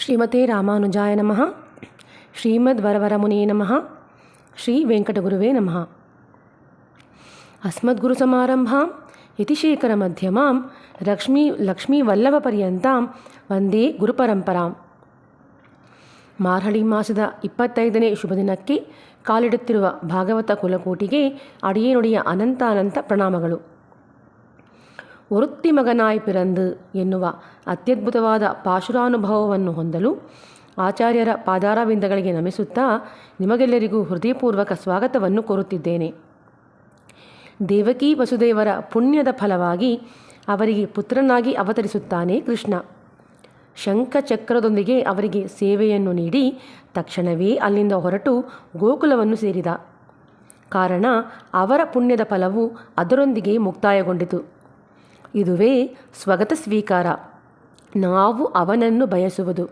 ಶ್ರೀಮತೆ ರಾಮಾನುಜಾಯ ನಮಃ. ಶ್ರೀಮದ್ ಶ್ರೀಮದ್ವರವರಮುನೇ ನಮಃ. ಶ್ರೀ ವೆಂಕಟಗುರುವೇ ನಮಃ ಅಸ್ಮದ್ಗುರುಸಮಾರಂಭಾಂ ಯತಿಶೇಖರಮಧ್ಯಮಾಂ ಲಕ್ಷ್ಮೀ ಲಕ್ಷ್ಮೀವಲ್ಲಭಪರ್ಯಂತಾಂ, ವಂದೇ ಗುರುಪರಂಪರಾಂ. ಮಾರ್ಹಳಿ ಮಾಸದ ಇಪ್ಪತ್ತೈದನೇ ಶುಭ ದಿನಕ್ಕೆ ಕಾಲಿಡುತ್ತಿರುವ ಭಾಗವತ ಕುಲಕೋಟಿಗೆ ಅಡಿಯೇನುಡಿಯ ಅನಂತಾನಂತ ಅನಂತ ಪ್ರಣಾಮಗಳು. ಒರುತ್ತಿ ಮಗನಾಯ್ ಪಿರಂದು ಎನ್ನುವ ಅತ್ಯದ್ಭುತವಾದ ಪಾಶುರಾನುಭವವನ್ನು ಹೊಂದಲು ಆಚಾರ್ಯರ ಪಾದಾರವಿಂದಗಳಿಗೆ ನಮಿಸುತ್ತಾ ನಿಮಗೆಲ್ಲರಿಗೂ ಹೃದಯಪೂರ್ವಕ ಸ್ವಾಗತವನ್ನು ಕೋರುತ್ತಿದ್ದೇನೆ. ದೇವಕಿ ವಸುದೇವರ ಪುಣ್ಯದ ಫಲವಾಗಿ ಅವರಿಗೆ ಪುತ್ರನಾಗಿ ಅವತರಿಸುತ್ತಾನೆ ಕೃಷ್ಣ. ಶಂಖಚಕ್ರದೊಂದಿಗೆ ಅವರಿಗೆ ಸೇವೆಯನ್ನು ನೀಡಿ ತಕ್ಷಣವೇ ಅಲ್ಲಿಂದ ಹೊರಟು ಗೋಕುಲವನ್ನು ಸೇರಿದ. ಕಾರಣ ಅವರ ಪುಣ್ಯದ ಫಲವು ಅದರೊಂದಿಗೆ ಮುಕ್ತಾಯಗೊಂಡಿತು. ಇದುವೇ ಸ್ವಗತ ಸ್ವೀಕಾರ. ನಾವು ಅವನನ್ನು ಬಯಸುವುದು.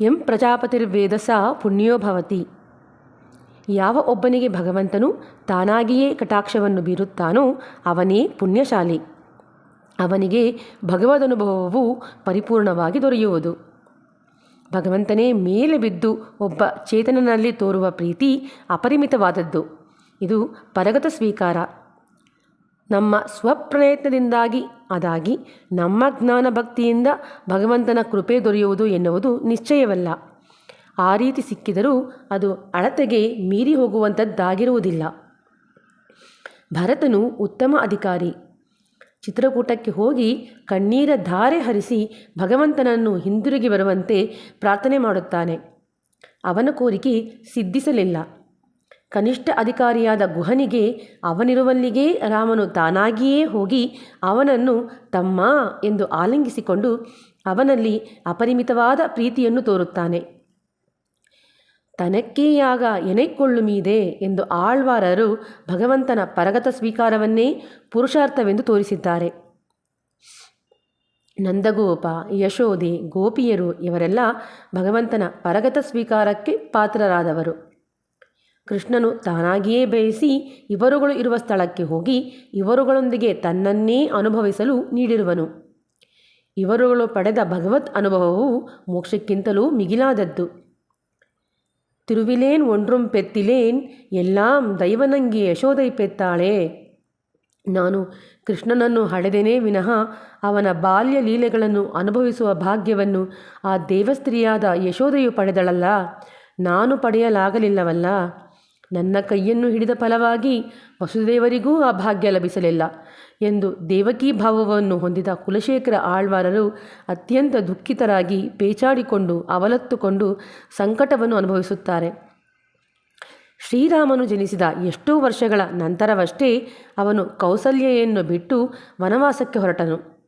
ಎಂ ಪ್ರಜಾಪತಿರ್ವೇದಸ ಪುಣ್ಯೋಭವತಿ ಯಾವ ಒಬ್ಬನಿಗೆ ಭಗವಂತನು ತಾನಾಗಿಯೇ ಕಟಾಕ್ಷವನ್ನು ಬೀರುತ್ತಾನೋ ಅವನೇ ಪುಣ್ಯಶಾಲಿ. ಅವನಿಗೆ ಭಗವದನುಭವವು ಪರಿಪೂರ್ಣವಾಗಿ ದೊರೆಯುವುದು. ಭಗವಂತನೇ ಮೇಲೆ ಬಿದ್ದು ಒಬ್ಬ ಚೇತನನಲ್ಲಿ ತೋರುವ ಪ್ರೀತಿ ಅಪರಿಮಿತವಾದದ್ದು. ಇದು ಪರಗತ ಸ್ವೀಕಾರ. ನಮ್ಮ ಸ್ವಪ್ರಯತ್ನದಿಂದಾಗಿ, ಅದಾಗಿ ನಮ್ಮ ಜ್ಞಾನ ಭಕ್ತಿಯಿಂದ ಭಗವಂತನ ಕೃಪೆ ದೊರೆಯುವುದು ಎನ್ನುವುದು ನಿಶ್ಚಯವಲ್ಲ. ಆ ರೀತಿ ಸಿಕ್ಕಿದರೂ ಅದು ಅಳತೆಗೆ ಮೀರಿ ಹೋಗುವಂಥದ್ದಾಗಿರುವುದಿಲ್ಲ. ಭರತನು ಉತ್ತಮ ಅಧಿಕಾರಿ. ಚಿತ್ರಕೂಟಕ್ಕೆ ಹೋಗಿ ಕಣ್ಣೀರ ಧಾರೆ ಹರಿಸಿ ಭಗವಂತನನ್ನು ಹಿಂದಿರುಗಿ ಬರುವಂತೆ ಪ್ರಾರ್ಥನೆ ಮಾಡುತ್ತಾನೆ. ಅವನ ಕೋರಿಕೆ ಸಿದ್ಧಿಸಲಿಲ್ಲ. ಕನಿಷ್ಠ ಅಧಿಕಾರಿಯಾದ ಗುಹನಿಗೆ, ಅವನಿರುವಲ್ಲಿಗೇ ರಾಮನು ತಾನಾಗಿಯೇ ಹೋಗಿ ಅವನನ್ನು ತಮ್ಮ ಎಂದು ಆಲಿಂಗಿಸಿಕೊಂಡು ಅವನಲ್ಲಿ ಅಪರಿಮಿತವಾದ ಪ್ರೀತಿಯನ್ನು ತೋರುತ್ತಾನೆ. ತನಕ್ಕೇಯಾಗ ಎನೆಕ್ಕೊಳ್ಳುಮೀದೆ ಎಂದು ಆಳ್ವಾರರು ಭಗವಂತನ ಪರಗತ ಸ್ವೀಕಾರವನ್ನೇ ಪುರುಷಾರ್ಥವೆಂದು ತೋರಿಸಿದ್ದಾರೆ. ನಂದಗೋಪ ಯಶೋದೆ ಗೋಪಿಯರು ಇವರೆಲ್ಲ ಭಗವಂತನ ಪರಗತ ಸ್ವೀಕಾರಕ್ಕೆ ಪಾತ್ರರಾದವರು. ಕೃಷ್ಣನು ತಾನಾಗಿಯೇ ಬಯಸಿ ಇವರುಗಳು ಇರುವ ಸ್ಥಳಕ್ಕೆ ಹೋಗಿ ಇವರುಗಳೊಂದಿಗೆ ತನ್ನನ್ನೇ ಅನುಭವಿಸಲು ನೀಡಿರುವನು. ಇವರುಗಳು ಪಡೆದ ಭಗವತ್ ಅನುಭವವು ಮೋಕ್ಷಕ್ಕಿಂತಲೂ ಮಿಗಿಲಾದದ್ದು. ತಿರುವಿಲೇನ್ ಒಂಡ್ರುಂ ಪೆತ್ತಿಲೇನ್, ಎಲ್ಲಾಂ ದೈವನಂಗಿ ಯಶೋದೈ ಪೆತ್ತಾಳೆ. ನಾನು ಕೃಷ್ಣನನ್ನು ಹಡೆದೇನೇ ವಿನಃ ಅವನ ಬಾಲ್ಯ ಲೀಲೆಗಳನ್ನು ಅನುಭವಿಸುವ ಭಾಗ್ಯವನ್ನು ಆ ದೇವಸ್ತ್ರೀಯಾದ ಯಶೋದೆಯು ಪಡೆದಳಲ್ಲ. ನಾನು ಪಡೆಯಲಾಗಲಿಲ್ಲವಲ್ಲ. ನನ್ನ ಕೈಯನ್ನು ಹಿಡಿದ ಫಲವಾಗಿ ವಸುದೇವರಿಗೂ ಆ ಭಾಗ್ಯ ಲಭಿಸಲಿಲ್ಲ ಎಂದು ದೇವಕಿ ಭಾವವನ್ನು ಹೊಂದಿದ ಕುಲಶೇಖರ ಆಳ್ವಾರರು ಅತ್ಯಂತ ದುಃಖಿತರಾಗಿ ಪೇಚಾಡಿಕೊಂಡು, ಅವಲತ್ತುಕೊಂಡು ಸಂಕಟವನ್ನು ಅನುಭವಿಸುತ್ತಾರೆ. ಶ್ರೀರಾಮನು ಜನಿಸಿದ ಎಷ್ಟೋ ವರ್ಷಗಳ ನಂತರವಷ್ಟೇ ಅವನು ಕೌಸಲ್ಯೆಯನ್ನು ಬಿಟ್ಟು ವನವಾಸಕ್ಕೆ ಹೊರಟನು.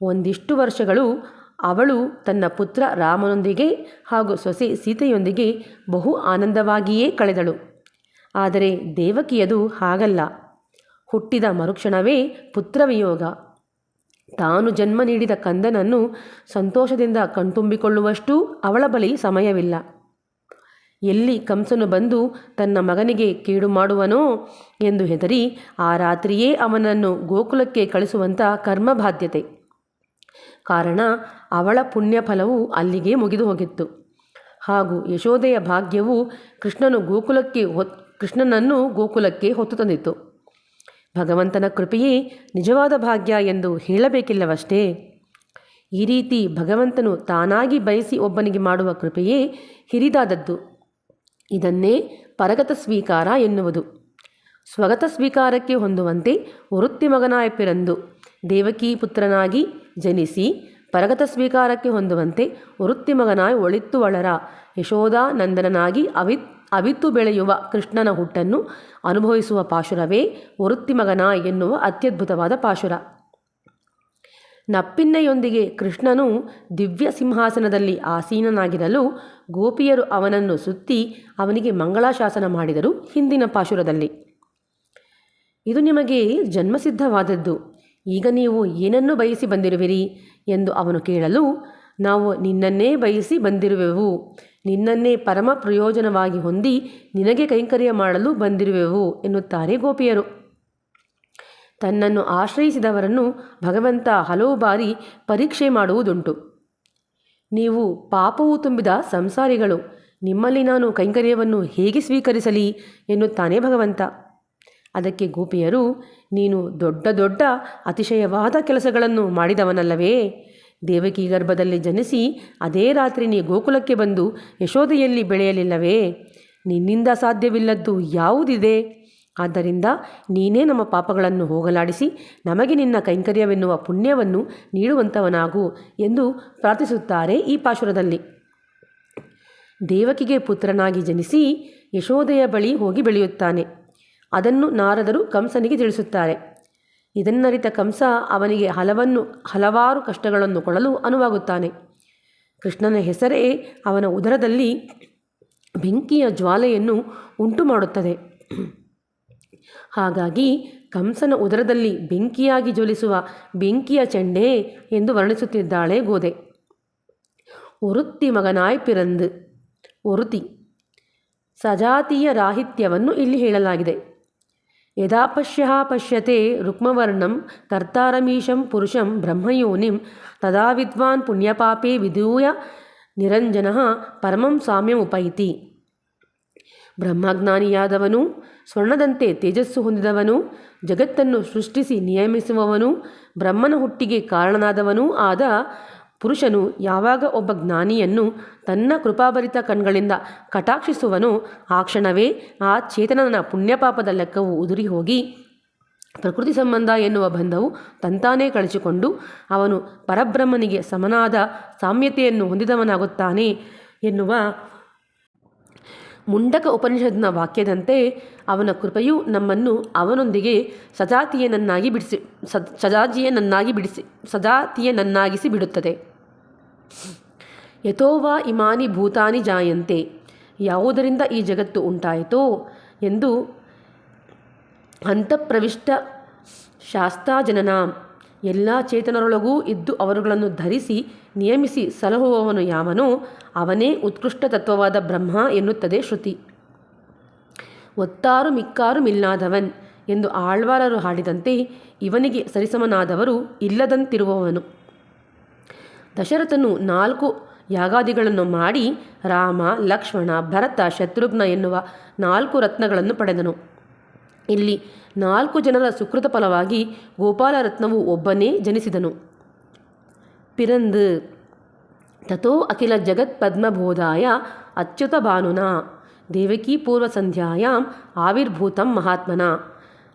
ಒಂದಿಷ್ಟು ವರ್ಷಗಳು ಅವಳು ತನ್ನ ಪುತ್ರ ರಾಮನೊಂದಿಗೆ ಹಾಗೂ ಸೊಸೆ ಸೀತೆಯೊಂದಿಗೆ ಬಹು ಆನಂದವಾಗಿಯೇ ಕಳೆದಳು. ಆದರೆ ದೇವಕಿಯದು ಹಾಗಲ್ಲ. ಹುಟ್ಟಿದ ಮರುಕ್ಷಣವೇ ಪುತ್ರವಿಯೋಗ. ತಾನು ಜನ್ಮ ನೀಡಿದ ಕಂದನನ್ನು ಸಂತೋಷದಿಂದ ಕಣ್ತುಂಬಿಕೊಳ್ಳುವಷ್ಟೂ ಅವಳ ಬಳಿ ಸಮಯವಿಲ್ಲ. ಎಲ್ಲಿ ಕಂಸನು ಬಂದು ತನ್ನ ಮಗನಿಗೆ ಕೇಡು ಮಾಡುವನೋ ಎಂದು ಹೆದರಿ ಆ ರಾತ್ರಿಯೇ ಅವನನ್ನು ಗೋಕುಲಕ್ಕೆ ಕಳಿಸುವಂಥ ಕರ್ಮ ಬಾಧ್ಯತೆ ಕಾರಣ ಅವಳ ಪುಣ್ಯಫಲವು ಅಲ್ಲಿಗೆ ಮುಗಿದು ಹೋಗಿತ್ತು ಹಾಗೂ ಯಶೋದೆಯ ಭಾಗ್ಯವು ಕೃಷ್ಣನು ಗೋಕುಲಕ್ಕೆ ಕೃಷ್ಣನನ್ನು ಗೋಕುಲಕ್ಕೆ ಹೊತ್ತು ತಂದಿತ್ತು. ಭಗವಂತನ ಕೃಪೆಯೇ ನಿಜವಾದ ಭಾಗ್ಯ ಎಂದು ಹೇಳಬೇಕಿಲ್ಲವಷ್ಟೇ. ಈ ರೀತಿ ಭಗವಂತನು ತಾನಾಗಿ ಬಯಸಿ ಒಬ್ಬನಿಗೆ ಮಾಡುವ ಕೃಪೆಯೇ ಹಿರಿದಾದದ್ದು. ಇದನ್ನೇ ಪರಗತ ಸ್ವೀಕಾರ ಎನ್ನುವುದು. ಸ್ವಗತ ಸ್ವೀಕಾರಕ್ಕೆ ಹೊಂದುವಂತೆ ವೃತ್ತಿ ಮಗನಾಯಪ್ಪಿರಂದು ದೇವಕೀ ಪುತ್ರನಾಗಿ ಜನಿಸಿ ಪರಗತ ಸ್ವೀಕಾರಕ್ಕೆ ಹೊಂದುವಂತೆ ವೃತ್ತಿ ಮಗನಾಯ್ ಒಳಿತ್ತು ಒಳರ ಯಶೋಧಾನಂದನನಾಗಿ ಅವಿತ್ ಅವಿತು ಬೆಳೆಯುವ ಕೃಷ್ಣನ ಹುಟ್ಟನ್ನು ಅನುಭವಿಸುವ ಪಾಶುರವೇ ವೃತ್ತಿ ಮಗನ ಎನ್ನುವ ಅತ್ಯದ್ಭುತವಾದ ಪಾಶುರ. ನಪ್ಪಿನ್ನೆಯೊಂದಿಗೆ ಕೃಷ್ಣನು ದಿವ್ಯ ಸಿಂಹಾಸನದಲ್ಲಿ ಆಸೀನನಾಗಿರಲು ಗೋಪಿಯರು ಅವನನ್ನು ಸುತ್ತಿ ಅವನಿಗೆ ಮಂಗಳಾಶಾಸನ ಮಾಡಿದರು ಹಿಂದಿನ ಪಾಶುರದಲ್ಲಿ. ಇದು ನಿಮಗೆ ಜನ್ಮಸಿದ್ಧವಾದದ್ದು. ಈಗ ನೀವು ಏನನ್ನು ಬಯಸಿ ಬಂದಿರುವಿರಿ? ಎಂದು ಅವನು ಕೇಳಲು, ನಾವು ನಿನ್ನನ್ನೇ ಬಯಸಿ ಬಂದಿರುವೆವು. ನಿನ್ನನ್ನೇ ಪರಮ ಪ್ರಯೋಜನವಾಗಿ ಹೊಂದಿ ನಿನಗೆ ಕೈಂಕರ್ಯ ಮಾಡಲು ಬಂದಿರುವೆವು, ಎನ್ನುತ್ತಾರೆ ಗೋಪಿಯರು. ತನ್ನನ್ನು ಆಶ್ರಯಿಸಿದವರನ್ನು ಭಗವಂತ ಹಲವು ಬಾರಿ ಪರೀಕ್ಷೆ ಮಾಡುವುದುಂಟು. ನೀವು ಪಾಪವು ತುಂಬಿದ ಸಂಸಾರಿಗಳು, ನಿಮ್ಮಲ್ಲಿ ನಾನು ಕೈಂಕರ್ಯವನ್ನು ಹೇಗೆ ಸ್ವೀಕರಿಸಲಿ, ಎನ್ನುತ್ತಾನೆ ಭಗವಂತ. ಅದಕ್ಕೆ ಗೋಪಿಯರು, ನೀನು ದೊಡ್ಡ ದೊಡ್ಡ ಅತಿಶಯವಾದ ಕೆಲಸಗಳನ್ನು ಮಾಡಿದವನಲ್ಲವೇ ದೇವಕಿ ಗರ್ಭದಲ್ಲಿ ಜನಿಸಿ ಅದೇ ರಾತ್ರಿ ನೀ ಗೋಕುಲಕ್ಕೆ ಬಂದು ಯಶೋದೆಯಲ್ಲಿ ಬೆಳೆಯಲಿಲ್ಲವೇ? ನಿನ್ನಿಂದ ಸಾಧ್ಯವಿಲ್ಲದ್ದು ಯಾವುದಿದೆ? ಆದ್ದರಿಂದ ನೀನೇ ನಮ್ಮ ಪಾಪಗಳನ್ನು ಹೋಗಲಾಡಿಸಿ ನಮಗೆ ನಿನ್ನ ಕೈಂಕರ್ಯವೆನ್ನುವ ಪುಣ್ಯವನ್ನು ನೀಡುವಂಥವನಾಗು ಎಂದು ಪ್ರಾರ್ಥಿಸುತ್ತಾರೆ ಈ ಪಾಶುರದಲ್ಲಿ. ದೇವಕಿಗೆ ಪುತ್ರನಾಗಿ ಜನಿಸಿ ಯಶೋದೆಯ ಬಳಿ ಹೋಗಿ ಬೆಳೆಯುತ್ತಾನೆ. ಅದನ್ನು ನಾರದರು ಕಂಸನಿಗೆ ತಿಳಿಸುತ್ತಾರೆ. ಇದನ್ನರಿತ ಕಂಸ ಅವನಿಗೆ ಹಲವನ್ನು, ಹಲವಾರು ಕಷ್ಟಗಳನ್ನು ಕೊಡಲು ಅನುವಾಗುತ್ತಾನೆ. ಕೃಷ್ಣನ ಹೆಸರೇ ಅವನ ಉದರದಲ್ಲಿ ಬೆಂಕಿಯ ಜ್ವಾಲೆಯನ್ನು ಉಂಟು ಮಾಡುತ್ತದೆ ಹಾಗಾಗಿ ಕಂಸನ ಉದರದಲ್ಲಿ ಬೆಂಕಿಯಾಗಿ ಜ್ವಲಿಸುವ ಬೆಂಕಿಯ ಚೆಂಡೆ ಎಂದು ವರ್ಣಿಸುತ್ತಿದ್ದಾಳೆ ಗೋದೆ. ಒರುತ್ತಿ ಮಗನಾಯ್ ಪಿರಂದು, ಒರುತಿ. ಸಜಾತಿಯ ರಾಹಿತ್ಯವನ್ನು ಇಲ್ಲಿ ಹೇಳಲಾಗಿದೆ. ಯದಾ ಪಶ್ಯ ಪಶ್ಯತೆ ರುಕ್ಮವರ್ಣಂ ಕರ್ತಾರಮೀಶಂ ಪುರುಷಂ ಬ್ರಹ್ಮಯೋನಿಂ ತದಾ ವಿದ್ವಾನ್ ಪುಣ್ಯಪಾಪೇ ವಿಧೂಯ ನಿರಂಜನ ಪರಮಂ ಸಾಮ್ಯಮುಪೈತಿ ಬ್ರಹ್ಮಜ್ಞಾನಿಯಾದವನು ಸ್ವರ್ಣದಂತೆ ತೇಜಸ್ಸು ಹೊಂದಿದವನು, ಜಗತ್ತನ್ನು ಸೃಷ್ಟಿಸಿ ನಿಯಮಿಸುವವನು, ಬ್ರಹ್ಮನ ಹುಟ್ಟಿಗೆ ಕಾರಣನಾದವನೂ ಆದ ಪುರುಷನು ಯಾವಾಗ ಒಬ್ಬ ಜ್ಞಾನಿಯನ್ನು ತನ್ನ ಕೃಪಾಭರಿತ ಕಣ್ಗಳಿಂದ ಕಟಾಕ್ಷಿಸುವನು ಆ ಕ್ಷಣವೇ ಆ ಚೇತನನ ಪುಣ್ಯಪಾಪದ ಲೆಕ್ಕವು ಉದುರಿ ಹೋಗಿ ಪ್ರಕೃತಿ ಸಂಬಂಧ ಎನ್ನುವ ಬಂಧವು ತಂತಾನೇ ಕಳಚಿಕೊಂಡು ಅವನು ಪರಬ್ರಹ್ಮನಿಗೆ ಸಮನಾದ ಸಾಮ್ಯತೆಯನ್ನು ಹೊಂದಿದವನಾಗುತ್ತಾನೆ ಎನ್ನುವ ಮುಂಡಕ ಉಪನಿಷತ್ನ ವಾಕ್ಯದಂತೆ ಅವನ ಕೃಪೆಯು ನಮ್ಮನ್ನು ಅವನೊಂದಿಗೆ ಸಜಾತಿಯನನ್ನಾಗಿ ಬಿಡಿಸಿ, ಸಜ್, ಸಜಾಜಿಯನನ್ನಾಗಿ ಬಿಡಿಸಿ, ಸಜಾತಿಯನನ್ನಾಗಿಸಿ ಬಿಡುತ್ತದೆ. ಯಥೋವಾ ಇಮಾನಿ ಭೂತಾನಿ ಜಾಯಂತೆ, ಯಾವುದರಿಂದ ಈ ಜಗತ್ತು ಉಂಟಾಯಿತೋ ಎಂದು ಅಂತಃಪ್ರವಿಷ್ಟ ಶಾಸ್ತಾಜನನ ಎಲ್ಲ ಚೇತನರೊಳಗೂ ಇದ್ದು ಅವರುಗಳನ್ನು ಧರಿಸಿ ನಿಯಮಿಸಿ ಸಲಹುವವನು ಯಾವನೋ ಅವನೇ ಉತ್ಕೃಷ್ಟ ತತ್ವವಾದ ಬ್ರಹ್ಮ ಎನ್ನುತ್ತದೆ ಶ್ರುತಿ. ಒತ್ತಾರು ಮಿಕ್ಕಾರು ಮಿಲ್ಲಾದವನ್ ಎಂದು ಆಳ್ವಾರರು ಹಾಡಿದಂತೆ ಇವನಿಗೆ ಸರಿಸಮನಾದವರು ಇಲ್ಲದಂತಿರುವವನು. ದಶರಥನು ನಾಲ್ಕು ಯಾಗಾದಿಗಳನ್ನು ಮಾಡಿ ರಾಮ, ಲಕ್ಷ್ಮಣ, ಭರತ, ಶತ್ರುಘ್ನ ಎನ್ನುವ ನಾಲ್ಕು ರತ್ನಗಳನ್ನು ಪಡೆದನು. ಇಲ್ಲಿ ನಾಲ್ಕು ಜನರ ಸುಕೃತ ಫಲವಾಗಿ ಗೋಪಾಲರತ್ನವು ಒಬ್ಬನೇ ಜನಿಸಿದನು. ಪಿರಂದು, ತಥೋ ಅಖಿಲ ಜಗತ್ ಪದ್ಮಬೋಧಾಯ ಅಚ್ಯುತ ಭಾನುನಾ, ದೇವಕೀ ಪೂರ್ವ ಸಂಧ್ಯಾಯಾಂ ಆವಿರ್ಭೂತಂ ಮಹಾತ್ಮನ.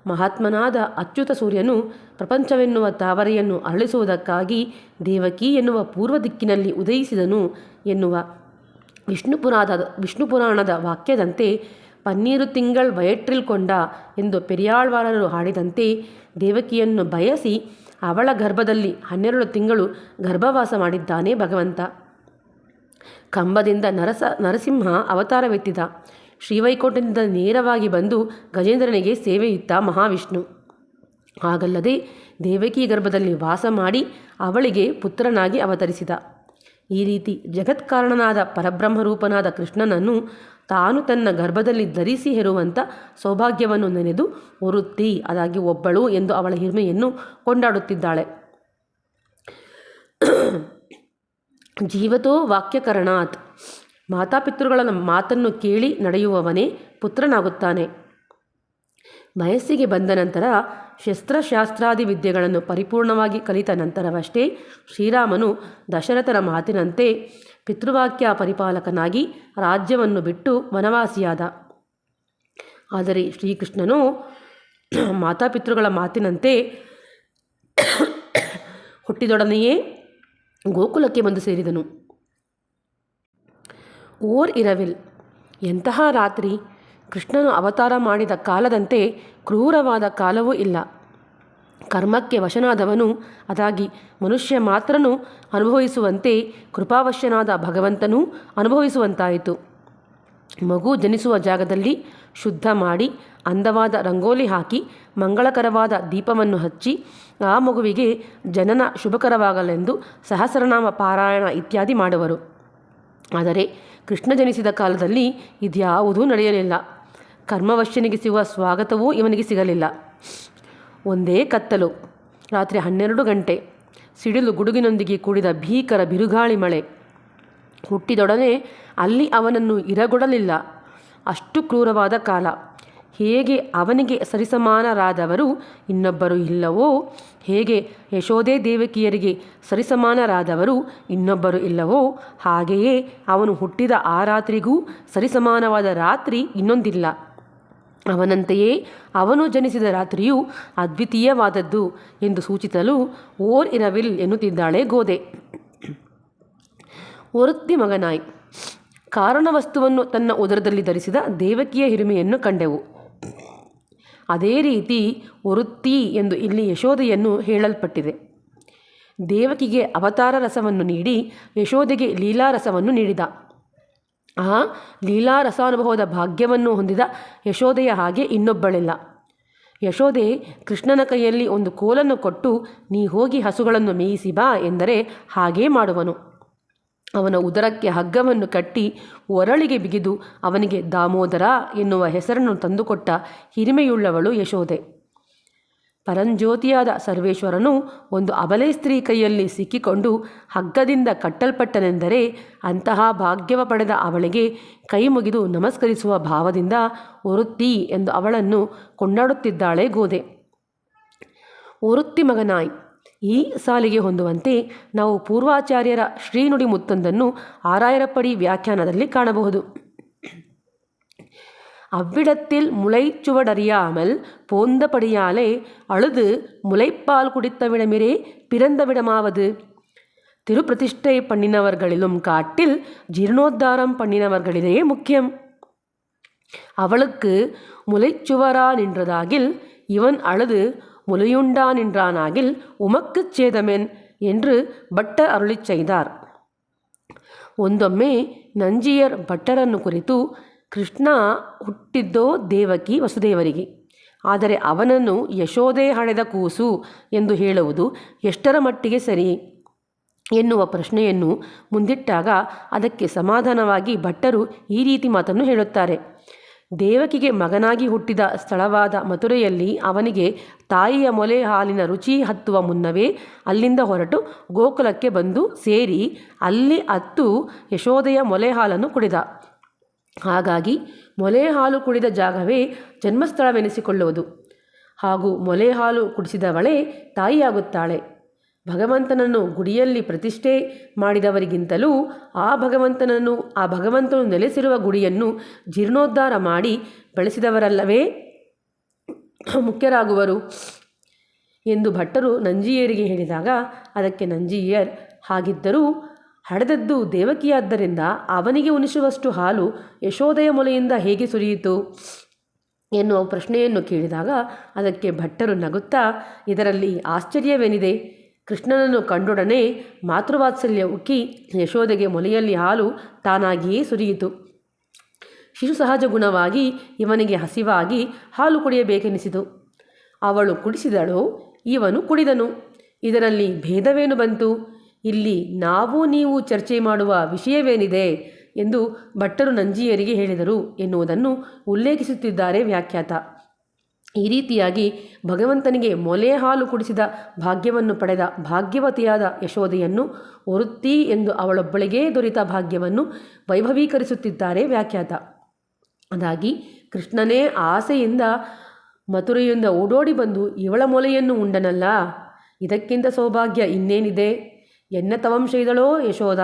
ಮಹಾತ್ಮನಾದ ಅಚ್ಯುತ ಸೂರ್ಯನು ಪ್ರಪಂಚವೆನ್ನುವ ತಾವರೆಯನ್ನು ಅರಳಿಸುವುದಕ್ಕಾಗಿ ದೇವಕಿ ಎನ್ನುವ ಪೂರ್ವ ದಿಕ್ಕಿನಲ್ಲಿ ಉದಯಿಸಿದನು ಎನ್ನುವ ವಿಷ್ಣು ಪುರಾಣದ ವಿಷ್ಣು ಪುರಾಣದ ವಾಕ್ಯದಂತೆ ಪನ್ನೀರು ತಿಂಗಳ್ ವಯಟ್ರಿಲ್ಕೊಂಡ ಎಂದು ಪೆರಿಯಾಳ್ವಾರರು ಹಾಡಿದಂತೆ ದೇವಕಿಯನ್ನು ಬಯಸಿ ಅವಳ ಗರ್ಭದಲ್ಲಿ ಹನ್ನೆರಡು ತಿಂಗಳು ಗರ್ಭವಾಸ ಮಾಡಿದ್ದಾನೆ ಭಗವಂತ. ಕಂಬದಿಂದ ನರಸ ನರಸಿಂಹ ಅವತಾರವೆತ್ತಿದ. ಶ್ರೀವೈಕುಂಠದಿಂದ ನೇರವಾಗಿ ಬಂದು ಗಜೇಂದ್ರನಿಗೆ ಸೇವೆಯಿತ್ತ ಮಹಾವಿಷ್ಣು. ಹಾಗಲ್ಲದೆ ದೇವಕಿ ಗರ್ಭದಲ್ಲಿ ವಾಸ ಮಾಡಿ ಅವಳಿಗೆ ಪುತ್ರನಾಗಿ ಅವತರಿಸಿದ. ಈ ರೀತಿ ಜಗತ್ಕಾರಣನಾದ ಪರಬ್ರಹ್ಮರೂಪನಾದ ಕೃಷ್ಣನನ್ನು ತಾನು ತನ್ನ ಗರ್ಭದಲ್ಲಿ ಧರಿಸಿ ಹೆರುವಂಥ ಸೌಭಾಗ್ಯವನ್ನು ನೆನೆದು ಒರುತ್ತಿ, ಅದಾಗಿ ಒಬ್ಬಳು ಎಂದು ಅವಳ ಹಿರಿಮೆಯನ್ನು ಕೊಂಡಾಡುತ್ತಿದ್ದಾಳೆ. ಜೀವತೋ ವಾಕ್ಯಕರಣಾತ್. ಮಾತಾಪಿತೃಗಳ ಮಾತನ್ನು ಕೇಳಿ ನಡೆಯುವವನೇ ಪುತ್ರನಾಗುತ್ತಾನೆ. ವಯಸ್ಸಿಗೆ ಬಂದ ನಂತರ ಶಸ್ತ್ರಶಾಸ್ತ್ರಾದಿ ವಿದ್ಯೆಗಳನ್ನು ಪರಿಪೂರ್ಣವಾಗಿ ಕಲಿತ ನಂತರವಷ್ಟೇ ಶ್ರೀರಾಮನು ದಶರಥರ ಮಾತಿನಂತೆ ಪಿತೃವಾಕ್ಯ ಪರಿಪಾಲಕನಾಗಿ ರಾಜ್ಯವನ್ನು ಬಿಟ್ಟು ವನವಾಸಿಯಾದ. ಆದರೆ ಶ್ರೀಕೃಷ್ಣನು ಮಾತಾಪಿತೃಗಳ ಮಾತಿನಂತೆ ಹುಟ್ಟಿದೊಡನೆಯೇ ಗೋಕುಲಕ್ಕೆ ಬಂದು ಸೇರಿದನು. ಓರ್ ಇರವಿಲ್. ಎಂತಹ ರಾತ್ರಿ ಕೃಷ್ಣನು ಅವತಾರ ಮಾಡಿದ ಕಾಲದಂತೆ ಕ್ರೂರವಾದ ಕಾಲವೂ ಇಲ್ಲ. ಕರ್ಮಕ್ಕೆ ವಶನಾದವನು ಅದಾಗಿ ಮನುಷ್ಯ ಮಾತ್ರನೂ ಅನುಭವಿಸುವಂತೆ ಕೃಪಾವಶ್ಯನಾದ ಭಗವಂತನೂ ಅನುಭವಿಸುವಂತಾಯಿತು. ಮಗು ಜನಿಸುವ ಜಾಗದಲ್ಲಿ ಶುದ್ಧ ಮಾಡಿ ಅಂದವಾದ ರಂಗೋಲಿ ಹಾಕಿ ಮಂಗಳಕರವಾದ ದೀಪವನ್ನು ಹಚ್ಚಿ ಆ ಮಗುವಿಗೆ ಜನನ ಶುಭಕರವಾಗಲೆಂದು ಸಹಸ್ರನಾಮ ಪಾರಾಯಣ ಇತ್ಯಾದಿ ಮಾಡುವರು. ಆದರೆ ಕೃಷ್ಣ ಜನಿಸಿದ ಕಾಲದಲ್ಲಿ ಇದ್ಯಾವುದೂ ನಡೆಯಲಿಲ್ಲ. ಕರ್ಮವಶ್ಯನಿಗೆ ಸಿಗುವ ಸ್ವಾಗತವೂ ಇವನಿಗೆ ಸಿಗಲಿಲ್ಲ. ಒಂದೇ ಕತ್ತಲು, ರಾತ್ರಿ ಹನ್ನೆರಡು ಗಂಟೆ, ಸಿಡಿಲು ಗುಡುಗಿನೊಂದಿಗೆ ಕೂಡಿದ ಭೀಕರ ಬಿರುಗಾಳಿ ಮಳೆ. ಹುಟ್ಟಿದೊಡನೆ ಅಲ್ಲಿ ಅವನನ್ನು ಇರಗೊಡಲಿಲ್ಲ. ಅಷ್ಟು ಕ್ರೂರವಾದ ಕಾಲ. ಹೇಗೆ ಅವನಿಗೆ ಸರಿಸಮಾನರಾದವರು ಇನ್ನೊಬ್ಬರು ಇಲ್ಲವೋ? ಹೇಗೆ ಯಶೋದೆ ದೇವಕಿಯರಿಗೆ ಸರಿಸಮಾನರಾದವರು ಇನ್ನೊಬ್ಬರು ಇಲ್ಲವೋ? ಹಾಗೆಯೇ ಅವನು ಹುಟ್ಟಿದ ಆ ರಾತ್ರಿಗೂ ಸರಿಸಮಾನವಾದ ರಾತ್ರಿ ಇನ್ನೊಂದಿಲ್ಲ. ಅವನಂತೆಯೇ ಅವನು ಜನಿಸಿದ ರಾತ್ರಿಯು ಅದ್ವಿತೀಯವಾದದ್ದು ಎಂದು ಸೂಚಿಸಲು ಓರ್ ಇರವಿಲ್ ಎನ್ನುತ್ತಿದ್ದಾಳೆ ಗೋದೆ ಒರುತ್ತಿ ಮಗನಾಯ್ ಕಾರಣವಸ್ತುವನ್ನು ತನ್ನ ಉದರದಲ್ಲಿ ಧರಿಸಿದ ದೇವಕಿಯ ಹಿರಿಮೆಯನ್ನು ಕಂಡೆವು. ಅದೇ ರೀತಿ ಒರುತ್ತಿ ಎಂದು ಇಲ್ಲಿ ಯಶೋದೆಯನ್ನು ಹೇಳಲ್ಪಟ್ಟಿದೆ. ದೇವಕಿಗೆ ಅವತಾರ ರಸವನ್ನು ನೀಡಿ ಯಶೋದೆಗೆ ಲೀಲಾರಸವನ್ನು ನೀಡಿದ. ಆ ಲೀಲಾರಸಾನುಭವದ ಭಾಗ್ಯವನ್ನು ಹೊಂದಿದ ಯಶೋದೆಯ ಹಾಗೆ ಇನ್ನೊಬ್ಬಳಿಲ್ಲ. ಯಶೋದೆ ಕೃಷ್ಣನ ಕೈಯಲ್ಲಿ ಒಂದು ಕೋಲನ್ನು ಕೊಟ್ಟು ನೀ ಹೋಗಿ ಹಸುಗಳನ್ನು ಮೇಯಿಸಿ ಬಾ ಎಂದರೆ ಹಾಗೇ ಮಾಡುವನು. ಅವನ ಉದರಕ್ಕೆ ಹಗ್ಗವನ್ನು ಕಟ್ಟಿ ಒರಳಿಗೆ ಬಿಗಿದು ಅವನಿಗೆ ದಾಮೋದರ ಎನ್ನುವ ಹೆಸರನ್ನು ತಂದುಕೊಟ್ಟ ಹಿರಿಮೆಯುಳ್ಳವಳು ಯಶೋದೆ ಪರಂಜ್ಯೋತಿಯಾದ ಸರ್ವೇಶ್ವರನು ಒಂದು ಅಬಲೆ ಸ್ತ್ರೀ ಕೈಯಲ್ಲಿ ಸಿಕ್ಕಿಕೊಂಡು ಹಗ್ಗದಿಂದ ಕಟ್ಟಲ್ಪಟ್ಟನೆಂದರೆ ಅಂತಹ ಭಾಗ್ಯವ ಪಡೆದ ಅವಳಿಗೆ ಕೈ ಮುಗಿದು ನಮಸ್ಕರಿಸುವ ಭಾವದಿಂದ ಒರುತ್ತಿ ಎಂದು ಅವಳನ್ನು ಕೊಂಡಾಡುತ್ತಿದ್ದಾಳೆ ಗೋದೆ ಒರುತ್ತಿ ಮಗನಾಯ್ ಈ ಸಾಲಿಗೆ ಹೊಂದುವಂತೆ ನಾವು ಪೂರ್ವಾಚಾರ್ಯರ ಶ್ರೀನುಡಿ ಮುತ್ತೊಂದನ್ನು ಆರಾಯರಪ್ಪಡಿ ವ್ಯಾಖ್ಯಾನದಲ್ಲಿ ಕಾಣಬಹುದು அவ்விடத்தில் முளைச்சுவடறியாமல் போந்தபடியாலே அழுது முளைப்பால் குடித்தவிடமிரே பிறந்தவிடமாவது திருப்பிரதிஷ்டை பண்ணினவர்களிலும் காட்டில் ஜீர்ணோத்தாரம் பண்ணினவர்களிலே முக்கியம் அவளுக்கு முளைச்சுவரா நின்றதாகில் இவன் அழுது முலையுண்டானின்றானாகில் உமக்குச் சேதமென்? என்று ಭಟ್ಟ ಅರುಳಿச் செய்தார். ಒಂದೊಮ್ಮೆ ನಂಜಿಯರ್ ಭಟ್ಟರನ್ನು ಕುರಿತು ಕೃಷ್ಣ ಹುಟ್ಟಿದ್ದೋ ದೇವಕಿ ವಸುದೇವರಿಗೆ ಆದರೆ ಅವನನ್ನು ಯಶೋದೆ ಹಣೆದ ಕೂಸು ಎಂದು ಹೇಳುವುದು ಎಷ್ಟರ ಮಟ್ಟಿಗೆ ಸರಿ? ಎನ್ನುವ ಪ್ರಶ್ನೆಯನ್ನು ಮುಂದಿಟ್ಟಾಗ ಅದಕ್ಕೆ ಸಮಾಧಾನವಾಗಿ ಭಟ್ಟರು ಈ ರೀತಿ ಮಾತನ್ನು ಹೇಳುತ್ತಾರೆ. ದೇವಕಿಗೆ ಮಗನಾಗಿ ಹುಟ್ಟಿದ ಸ್ಥಳವಾದ ಮಥುರೆಯಲ್ಲಿ ಅವನಿಗೆ ತಾಯಿಯ ಮೊಲೆ ಹಾಲಿನ ರುಚಿ ಹತ್ತುವ ಮುನ್ನವೇ ಅಲ್ಲಿಂದ ಹೊರಟು ಗೋಕುಲಕ್ಕೆ ಬಂದು ಸೇರಿ ಅಲ್ಲಿ ಹತ್ತು ಯಶೋದೆಯ ಮೊಲೆ ಹಾಲನ್ನು ಕುಡಿದ. ಹಾಗಾಗಿ ಮೊಲೆ ಹಾಲು ಕುಡಿದ ಜಾಗವೇ ಜನ್ಮಸ್ಥಳವೆನಿಸಿಕೊಳ್ಳುವುದು. ಹಾಗೂ ಮೊಲೆ ಹಾಲು ಕುಡಿಸಿದವಳೇ ತಾಯಿಯಾಗುತ್ತಾಳೆ. ಭಗವಂತನನ್ನು ಗುಡಿಯಲ್ಲಿ ಪ್ರತಿಷ್ಠೆ ಮಾಡಿದವರಿಗಿಂತಲೂ ಆ ಭಗವಂತನನ್ನು, ಆ ಭಗವಂತನು ನೆಲೆಸಿರುವ ಗುಡಿಯನ್ನು ಜೀರ್ಣೋದ್ಧಾರ ಮಾಡಿ ಬೆಳೆಸಿದವರಲ್ಲವೇ? ಮುಖ್ಯರಾಗುವರು ಎಂದು ಭಟ್ಟರು ನಂಜಿಯರಿಗೆ ಹೇಳಿದಾಗ, ಅದಕ್ಕೆ ನಂಜಿಯರ್ ಹಾಗಿದ್ದರೂ ಹಡೆದದ್ದು ದೇವಕಿಯಾದ್ದರಿಂದ ಅವನಿಗೆ ಉಣಿಸುವಷ್ಟು ಹಾಲು ಯಶೋದಯ ಮೊಲೆಯಿಂದ ಹೇಗೆ ಸುರಿಯಿತು? ಎನ್ನುವ ಪ್ರಶ್ನೆಯನ್ನು ಕೇಳಿದಾಗ, ಅದಕ್ಕೆ ಭಟ್ಟರು ನಗುತ್ತಾ, ಇದರಲ್ಲಿ ಆಶ್ಚರ್ಯವೇನಿದೆ? ಕೃಷ್ಣನನ್ನು ಕಂಡೊಡನೆ ಮಾತೃವಾತ್ಸಲ್ಯ ಉಕ್ಕಿ ಯಶೋದೆಗೆ ಮೊಲೆಯಲ್ಲಿ ಹಾಲು ತಾನಾಗಿಯೇ ಸುರಿಯಿತು. ಶಿಶು ಸಹಜ ಗುಣವಾಗಿ ಇವನಿಗೆ ಹಸಿವಾಗಿ ಹಾಲು ಕುಡಿಯಬೇಕೆನಿಸಿತು. ಅವಳು ಕುಡಿಸಿದಳು, ಇವನು ಕುಡಿದನು. ಇದರಲ್ಲಿ ಭೇದವೇನು ಬಂತು? ಇಲ್ಲಿ ನಾವು ನೀವು ಚರ್ಚೆ ಮಾಡುವ ವಿಷಯವೇನಿದೆ? ಎಂದು ಭಟ್ಟರು ನಂಜಿಯರಿಗೆ ಹೇಳಿದರು ಎನ್ನುವುದನ್ನು ಉಲ್ಲೇಖಿಸುತ್ತಿದ್ದಾರೆ ವ್ಯಾಖ್ಯಾತ. ಈ ರೀತಿಯಾಗಿ ಭಗವಂತನಿಗೆ ಮೊಲೆ ಹಾಲು ಕುಡಿಸಿದ ಭಾಗ್ಯವನ್ನು ಪಡೆದ ಭಾಗ್ಯವತಿಯಾದ ಯಶೋಧೆಯನ್ನು ಒರುತ್ತಿ ಎಂದು ಅವಳೊಬ್ಬಳಿಗೇ ದೊರೆತ ಭಾಗ್ಯವನ್ನು ವೈಭವೀಕರಿಸುತ್ತಿದ್ದಾರೆ ವ್ಯಾಖ್ಯಾತ. ಅದಾಗಿ ಕೃಷ್ಣನೇ ಆಸೆಯಿಂದ ಮಥುರೆಯಿಂದ ಓಡೋಡಿ ಬಂದು ಇವಳ ಮೊಲೆಯನ್ನು ಉಂಡನಲ್ಲ? ಇದಕ್ಕಿಂತ ಸೌಭಾಗ್ಯ ಇನ್ನೇನಿದೆ? ಎನ್ನ ತವಂಶ ಇದಳೋ ಯಶೋಧ?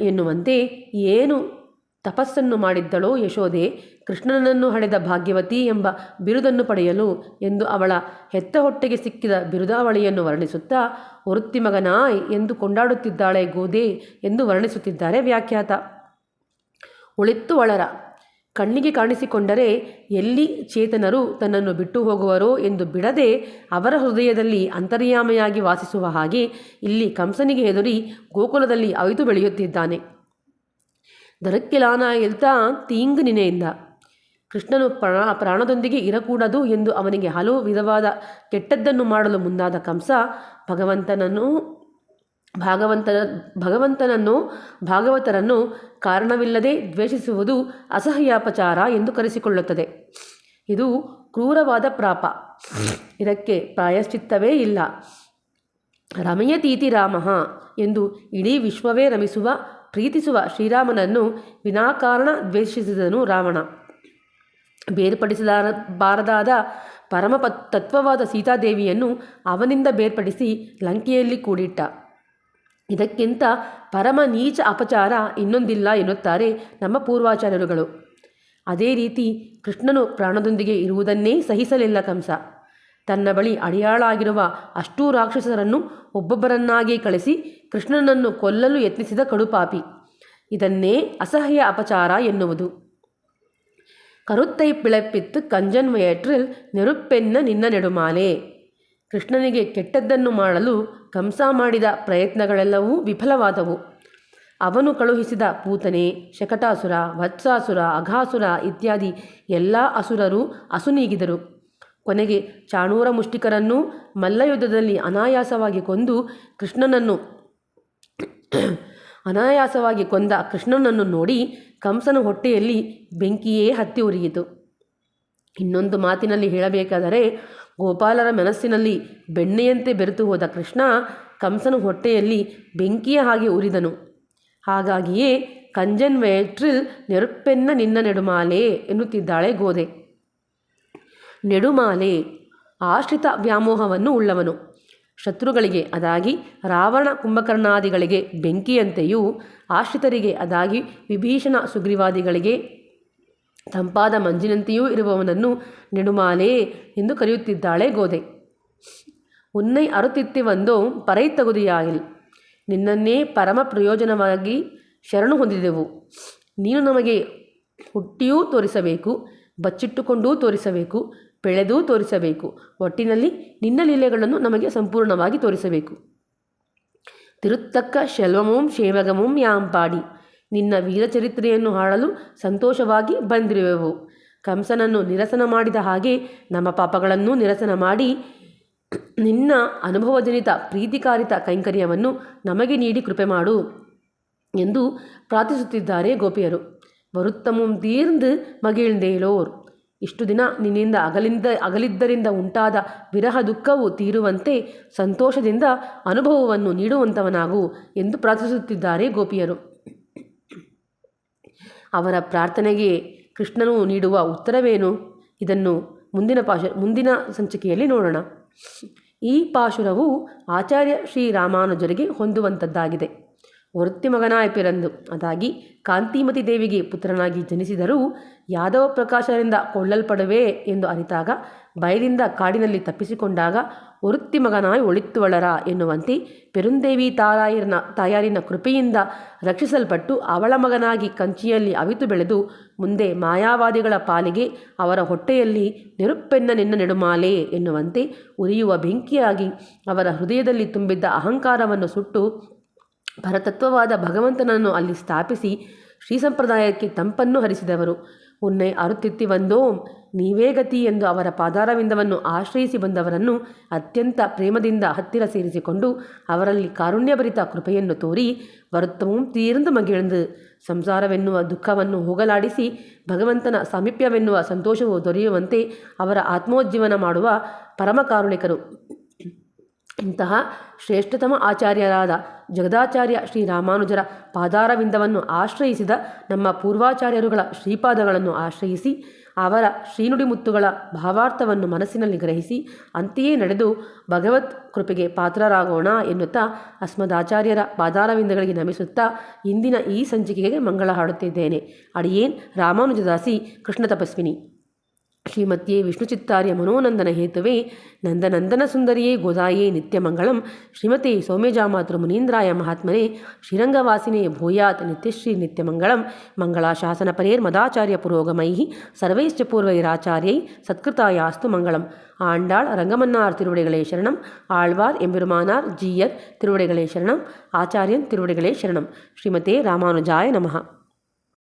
ಎನ್ನುವಂತೆ ಏನು ತಪಸ್ಸನ್ನು ಮಾಡಿದ್ದಳೋ ಯಶೋದೆ ಕೃಷ್ಣನನ್ನು ಹಡೆದ ಭಾಗ್ಯವತಿ ಎಂಬ ಬಿರುದನ್ನು ಪಡೆಯಲು ಎಂದು ಅವಳ ಹೆತ್ತ ಹೊಟ್ಟೆಗೆ ಸಿಕ್ಕಿದ ಬಿರುದಾವಳಿಯನ್ನು ವರ್ಣಿಸುತ್ತಾ ಒರುತ್ತಿ ಮಗನಾಯ್ ಎಂದು ಕೊಂಡಾಡುತ್ತಿದ್ದಾಳೆ ಗೋದೆ ಎಂದು ವರ್ಣಿಸುತ್ತಿದ್ದಾರೆ ವ್ಯಾಖ್ಯಾತ. ಉಳಿತ್ತು ಒಳರ. ಕಣ್ಣಿಗೆ ಕಾಣಿಸಿಕೊಂಡರೆ ಎಲ್ಲಿ ಚೇತನರು ತನ್ನನ್ನು ಬಿಟ್ಟು ಹೋಗುವರೋ ಎಂದು ಬಿಡದೆ ಅವರ ಹೃದಯದಲ್ಲಿ ಅಂತರ್ಯಾಮೆಯಾಗಿ ವಾಸಿಸುವ ಹಾಗೆ ಇಲ್ಲಿ ಕಂಸನಿಗೆ ಹೆದರಿ ಗೋಕುಲದಲ್ಲಿ ಅವಿತು ಬೆಳೆಯುತ್ತಿದ್ದಾನೆ. ದರಕ್ಕಿಲಾನ ಎಲ್ತಾ ತೀಂಗ್ ನಿನೆಯಿಂದ ಕೃಷ್ಣನು ಪ್ರಾಣ ಪ್ರಾಣದೊಂದಿಗೆ ಇರಕೂಡದು ಎಂದು ಅವನಿಗೆ ಹಲವು ವಿಧವಾದ ಕೆಟ್ಟದ್ದನ್ನು ಮಾಡಲು ಮುಂದಾದ ಕಂಸ ಭಗವಂತನನ್ನು ಭಾಗವಂತನ ಭಗವಂತನನ್ನು, ಭಾಗವತರನ್ನು ಕಾರಣವಿಲ್ಲದೆ ದ್ವೇಷಿಸುವುದು ಅಸಹ್ಯಾಪಚಾರ ಎಂದು ಕರೆಸಿಕೊಳ್ಳುತ್ತದೆ. ಇದು ಕ್ರೂರವಾದ ಪ್ರಾಪ ಇದಕ್ಕೆ ಪ್ರಾಯಶ್ಚಿತ್ತವೇ ಇಲ್ಲ. ರಮಯತೀತಿ ರಾಮ ಎಂದು ಇಡೀ ವಿಶ್ವವೇ ರಮಿಸುವ ಪ್ರೀತಿಸುವ ಶ್ರೀರಾಮನನ್ನು ವಿನಾಕಾರಣ ದ್ವೇಷಿಸಿದನು ರಾವಣ. ಬೇರ್ಪಡಿಸಲಾರಬಾರದಾದ ಪರಮ ತತ್ವವಾದ ಸೀತಾದೇವಿಯನ್ನು ಅವನಿಂದ ಬೇರ್ಪಡಿಸಿ ಲಂಕೆಯಲ್ಲಿ ಕೂಡಿಟ್ಟ. ಇದಕ್ಕಿಂತ ಪರಮ ನೀಚ ಅಪಚಾರ ಇನ್ನೊಂದಿಲ್ಲ ಎನ್ನುತ್ತಾರೆ ನಮ್ಮ ಪೂರ್ವಾಚಾರ್ಯರುಗಳು. ಅದೇ ರೀತಿ ಕೃಷ್ಣನು ಪ್ರಾಣದೊಂದಿಗೆ ಇರುವುದನ್ನೇ ಸಹಿಸಲಿಲ್ಲ ಕಂಸ. ತನ್ನ ಬಳಿ ಅಡಿಯಾಳಾಗಿರುವ ಅಷ್ಟೂ ರಾಕ್ಷಸರನ್ನು ಒಬ್ಬೊಬ್ಬರನ್ನಾಗಿ ಕಳಿಸಿ ಕೃಷ್ಣನನ್ನು ಕೊಲ್ಲಲು ಯತ್ನಿಸಿದ ಕಡುಪಾಪಿ ಇದನ್ನೇ ಅಸಹ್ಯ ಅಪಚಾರ ಎನ್ನುವುದು. ಕರುತ್ತೈ ಪಿಳಪಿತ್ತು ಕಂಜನ್ ವಯಟ್ರಿಲ್ ನೆರುಪ್ಪೆನ್ನ ನಿನ್ನ ನೆಡುಮಾಲೆ. ಕೃಷ್ಣನಿಗೆ ಕೆಟ್ಟದ್ದನ್ನು ಮಾಡಲು ಕಂಸ ಮಾಡಿದ ಪ್ರಯತ್ನಗಳೆಲ್ಲವೂ ವಿಫಲವಾದವು. ಅವನು ಕಳುಹಿಸಿದ ಪೂತನೆ, ಶಕಟಾಸುರ, ವತ್ಸಾಸುರ, ಅಘಾಸುರ ಇತ್ಯಾದಿ ಎಲ್ಲ ಅಸುರರು ಅಸುನೀಗಿದರು. ಕೊನೆಗೆ ಚಾಣೂರ ಮುಷ್ಟಿಕರನ್ನು ಮಲ್ಲಯುದ್ಧದಲ್ಲಿ ಅನಾಯಾಸವಾಗಿ ಕೊಂದು ಕೃಷ್ಣನನ್ನು ಅನಾಯಾಸವಾಗಿ ಕೊಂದ ಕೃಷ್ಣನನ್ನು ನೋಡಿ ಕಂಸನ ಹೊಟ್ಟೆಯಲ್ಲಿ ಬೆಂಕಿಯೇ ಹತ್ತಿ ಉರಿಯಿತು. ಇನ್ನೊಂದು ಮಾತಿನಲ್ಲಿ ಹೇಳಬೇಕಾದರೆ, ಗೋಪಾಲರ ಮನಸ್ಸಿನಲ್ಲಿ ಬೆಣ್ಣೆಯಂತೆ ಬೆರೆತು ಹೋದ ಕೃಷ್ಣ ಕಂಸನ ಹೊಟ್ಟೆಯಲ್ಲಿ ಬೆಂಕಿಯ ಹಾಗೆ ಉರಿದನು. ಹಾಗಾಗಿಯೇ ಕಂಜನ್ ವೇಟ್ರಿಲ್ ನೆರುಪ್ಪೆನ್ನ ನಿನ್ನ ನೆಡುಮಾಲೆ ಎನ್ನುತ್ತಿದ್ದಾಳೆ ಗೋದೆ ನೆಡುಮಾಲೆ. ಆಶ್ರಿತ ವ್ಯಾಮೋಹವನ್ನು ಉಳ್ಳವನು. ಶತ್ರುಗಳಿಗೆ ಅದಾಗಿ ರಾವಣ ಕುಂಭಕರ್ಣಾದಿಗಳಿಗೆ ಬೆಂಕಿಯಂತೆಯೂ ಆಶ್ರಿತರಿಗೆ ಅದಾಗಿ ವಿಭೀಷಣ ಸುಗ್ರೀವಾದಿಗಳಿಗೆ ತಂಪಾದ ಮಂಜಿನಂತೆಯೂ ಇರುವವನನ್ನು ನೆಡುಮಾಲೆ ಎಂದು ಕರೆಯುತ್ತಿದ್ದಾಳೆ ಗೋದೆ ಉನ್ನೈ ಅರುತಿತ್ತಿ ಒಂದೋ ಪರೈ ತಗುದಿಯಾಯಿಲ್ ನಿನ್ನನ್ನೇ ಪರಮ ಪ್ರಯೋಜನವಾಗಿ ಶರಣು ಹೊಂದಿದೆವು. ನೀನು ನಮಗೆ ಹುಟ್ಟಿಯೂ ತೋರಿಸಬೇಕು, ಬಚ್ಚಿಟ್ಟುಕೊಂಡೂ ತೋರಿಸಬೇಕು ಬೆಳೆದೂ ತೋರಿಸಬೇಕು. ಒಟ್ಟಿನಲ್ಲಿ ನಿನ್ನ ಲೀಲೆಗಳನ್ನು ನಮಗೆ ಸಂಪೂರ್ಣವಾಗಿ ತೋರಿಸಬೇಕು. ತಿರುತ್ತಕ್ಕ ಶೆಲ್ವಮೋಂ ಶೇವಗಮೋಂ ಯಾಂಪಾಡಿ ನಿನ್ನ ವೀರಚರಿತ್ರೆಯನ್ನು ಹಾಡಲು ಸಂತೋಷವಾಗಿ ಬಂದಿರುವೆವು. ಕಂಸನನ್ನು ನಿರಸನ ಮಾಡಿದ ಹಾಗೆ ನಮ್ಮ ಪಾಪಗಳನ್ನು ನಿರಸನ ಮಾಡಿ ನಿನ್ನ ಅನುಭವಜನಿತ ಪ್ರೀತಿಕಾರಿತ ಕೈಂಕರ್ಯವನ್ನು ನಮಗೆ ನೀಡಿ ಕೃಪೆ ಮಾಡು ಎಂದು ಪ್ರಾರ್ಥಿಸುತ್ತಿದ್ದಾರೆ ಗೋಪಿಯರು. ಬರುತ್ತಮುಂ ತೀರ್ಂದು ಮಗಿಳ್ದೇಳೋರ್ ಇಷ್ಟು ದಿನ ನಿನ್ನಿಂದ ಅಗಲಿಂದ, ಅಗಲಿದ್ದರಿಂದ ಉಂಟಾದ ವಿರಹ ದುಃಖವು ತೀರುವಂತೆ ಸಂತೋಷದಿಂದ ಅನುಭವವನ್ನು ನೀಡುವಂಥವನಾಗು ಎಂದು ಪ್ರಾರ್ಥಿಸುತ್ತಿದ್ದಾರೆ ಗೋಪಿಯರು. ಅವರ ಪ್ರಾರ್ಥನೆಗೆ ಕೃಷ್ಣನು ನೀಡುವ ಉತ್ತರವೇನು? ಇದನ್ನು ಮುಂದಿನ ಪಾಶ, ಮುಂದಿನ ಸಂಚಿಕೆಯಲ್ಲಿ ನೋಡೋಣ. ಈ ಪಾಶುರವು ಆಚಾರ್ಯ ಶ್ರೀರಾಮಾನುಜರಿಗೆ ಹೊಂದುವಂಥದ್ದಾಗಿದೆ ಒರುತ್ತಿ ಮಗನಾಯ ಪಿರಂದು. ಅದಾಗಿ, ಕಾಂತಿಮತಿ ದೇವಿಗೆ ಪುತ್ರನಾಗಿ ಜನಿಸಿದರೂ ಯಾದವ ಪ್ರಕಾಶರಿಂದ ಕೊಳ್ಳಲ್ಪಡುವೆ ಎಂದು ಅರಿತಾಗ, ಭಯದಿಂದ ಕಾಡಿನಲ್ಲಿ ತಪ್ಪಿಸಿಕೊಂಡಾಗ ವೃತ್ತಿ ಮಗನಾಯಿ ಒಳಿತ್ತುವಳರ ಎನ್ನುವಂತೆ ಪೆರುಂದೇವಿ ತಾರಾಯರನ ತಾಯಾರಿನ ಕೃಪೆಯಿಂದ ರಕ್ಷಿಸಲ್ಪಟ್ಟು ಅವಳ ಮಗನಾಗಿ ಕಂಚಿಯಲ್ಲಿ ಅವಿತು ಬೆಳೆದು ಮುಂದೆ ಮಾಯಾವಾದಿಗಳ ಪಾಲಿಗೆ ಅವರ ಹೊಟ್ಟೆಯಲ್ಲಿ ನೆರುಪ್ಪೆನ್ನ ನಿನ್ನ ನೆಡುಮಾಲೆ ಎನ್ನುವಂತೆ ಉರಿಯುವ ಬೆಂಕಿಯಾಗಿ ಅವರ ಹೃದಯದಲ್ಲಿ ತುಂಬಿದ್ದ ಅಹಂಕಾರವನ್ನು ಸುಟ್ಟು ಭರತತ್ವವಾದ ಭಗವಂತನನ್ನು ಅಲ್ಲಿ ಸ್ಥಾಪಿಸಿ ಶ್ರೀ ಸಂಪ್ರದಾಯಕ್ಕೆ ತಂಪನ್ನು ಹರಿಸಿದವರು. ಉನ್ನೆ ಅರುತಿತ್ತಿ ಬಂದೋ, ನೀವೇ ಗತಿ ಎಂದು ಅವರ ಪಾದಾರವಿಂದವನ್ನು ಆಶ್ರಯಿಸಿ ಬಂದವರನ್ನು ಅತ್ಯಂತ ಪ್ರೇಮದಿಂದ ಹತ್ತಿರ ಸೇರಿಸಿಕೊಂಡು ಅವರಲ್ಲಿ ಕಾರುಣ್ಯಭರಿತ ಕೃಪೆಯನ್ನು ತೋರಿ ವರುತ್ತವೂ ತೀರ್ந்து ಮಗೆಳೆದು ಸಂಸಾರವೆನ್ನುವ ದುಃಖವನ್ನು ಹೋಗಲಾಡಿಸಿ ಭಗವಂತನ ಸಾಮೀಪ್ಯವೆನ್ನುವ ಸಂತೋಷವು ದೊರೆಯುವಂತೆ ಅವರ ಆತ್ಮೋಜ್ಜೀವನ ಮಾಡುವ ಪರಮಕಾರುಣಿಕರು. ಇಂತಹ ಶ್ರೇಷ್ಠತಮ ಆಚಾರ್ಯರಾದ ಜಗದಾಚಾರ್ಯ ಶ್ರೀರಾಮಾನುಜರ ಪಾದಾರವಿಂದವನ್ನು ಆಶ್ರಯಿಸಿದ ನಮ್ಮ ಪೂರ್ವಾಚಾರ್ಯರುಗಳ ಶ್ರೀಪಾದಗಳನ್ನು ಆಶ್ರಯಿಸಿ, ಅವರ ಶ್ರೀನುಡಿಮುತ್ತುಗಳ ಭಾವಾರ್ಥವನ್ನು ಮನಸ್ಸಿನಲ್ಲಿ ಗ್ರಹಿಸಿ, ಅಂತೆಯೇ ನಡೆದು ಭಗವತ್ ಕೃಪೆಗೆ ಪಾತ್ರರಾಗೋಣ ಎನ್ನುತ್ತಾ ಅಸ್ಮದಾಚಾರ್ಯರ ಪಾದಾರವಿಂದಗಳಿಗೆ ನಮಿಸುತ್ತಾ ಇಂದಿನ ಈ ಸಂಚಿಕೆಗೆ ಮಂಗಳ ಹಾಡುತ್ತಿದ್ದೇನೆ. ಅಡಿಯೇನ್ ರಾಮಾನುಜದಾಸಿ ಕೃಷ್ಣ ತಪಸ್ವಿನಿ. ஸ்ரீமத்தியே விஷ்ணுச்சித்தாரிய மனோநந்தன ஹேத்துவே நந்தநந்தன சுந்தரியே கோதாயே நித்தியமங்கலம் ஸ்ரீமதி சௌமியஜாமாத்ரு முனீந்திராய மகாத்மனே ஸ்ரீரங்கவாசினே பூயாத் நித்யஸ்ரீ நித்தியமங்கலம் மங்களாசாசன பரேர் மதாச்சாரிய புரோகமை சர்வைஷ்ட பூர்வைராச்சாரியை சத்கிருதாயாஸ்து மங்களம் ஆண்டாள் ரங்கமன்னார் திருவிடைகளே சரணம். ஆழ்வார் எம்பெருமானார் ஜீயர் திருவிடைகளே சரணம். ஆச்சாரியன் திருவிடைகளே சரணம். ஸ்ரீமதே ராமானுஜாய நமகா